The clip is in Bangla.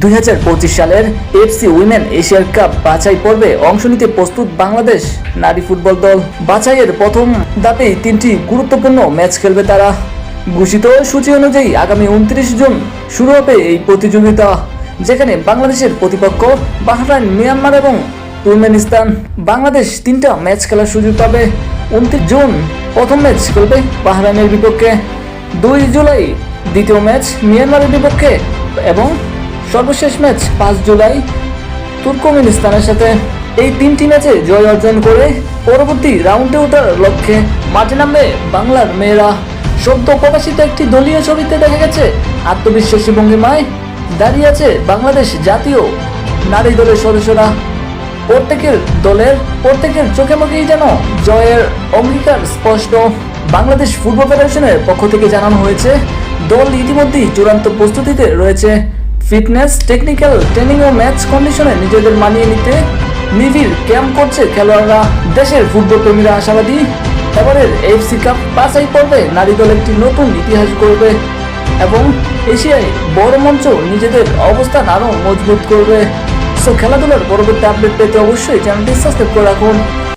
দুই হাজার পঁচিশ সালের এফসি উইমেন এশিয়ার কাপ বাছাই পর্বে অংশ নিতে প্রস্তুত বাংলাদেশ নারী ফুটবল দল। বাছাইয়ের প্রথম ধাপে তিনটি গুরুত্বপূর্ণ ম্যাচ খেলবে তারা। ঘোষিত সূচি অনুযায়ী আগামী উনত্রিশ জুন শুরু হবে এই প্রতিযোগিতা, যেখানে বাংলাদেশের প্রতিপক্ষ বাহরাইন, মিয়ানমার এবং তুর্কমেনিস্তান বাংলাদেশ তিনটা ম্যাচ খেলার সুযোগ পাবে। উনত্রিশ জুন প্রথম ম্যাচ খেলবে বাহরাইনের বিপক্ষে। দুই জুলাই দ্বিতীয় ম্যাচ মিয়ানমারের বিপক্ষে এবং সর্বশেষ ম্যাচ পাঁচ জুলাই। তুর্কমেনিস্তানের সাথে এই তিনটি ম্যাচে জয় অর্জন করে পরবর্তী রাউন্ডে ওঠার লক্ষ্যে মাঠে নামবে বাংলার মেয়েরা। সদ্য প্রকাশিত একটি দলীয় ছবিতে দেখা গেছে, আত্মবিশ্বাসী ভঙ্গিমায় দাঁড়িয়ে আছে বাংলাদেশ জাতীয় নারী দলের সদস্যরা। প্রত্যেকের দলের, প্রত্যেকের চোখে মুখেই যেন জয়ের অঙ্গীকার স্পষ্ট। বাংলাদেশ ফুটবল ফেডারেশনের পক্ষ থেকে জানানো হয়েছে, দল ইতিমধ্যেই চূড়ান্ত প্রস্তুতিতে রয়েছে। ফিটনেস টেকনিক্যাল ট্রেনিং ও ম্যাচ কন্ডিশনে নিজেদের মানিয়ে নিতে নিবিড় ক্যাম্প করছে খেলোয়াড়রা। দেশের ফুটবল প্রেমীরা আশাবাদী। এবারের এফসি কাপ বাছাই পর্বে নারী দল একটি নতুন ইতিহাস করবে এবং এশিয়ায় বড় মঞ্চ নিজেদের অবস্থান আরও মজবুত করবে। সো খেলাধুলার পরবর্তী আপডেট পেতে অবশ্যই চ্যানেলটি সাবস্ক্রাইব করে রাখুন।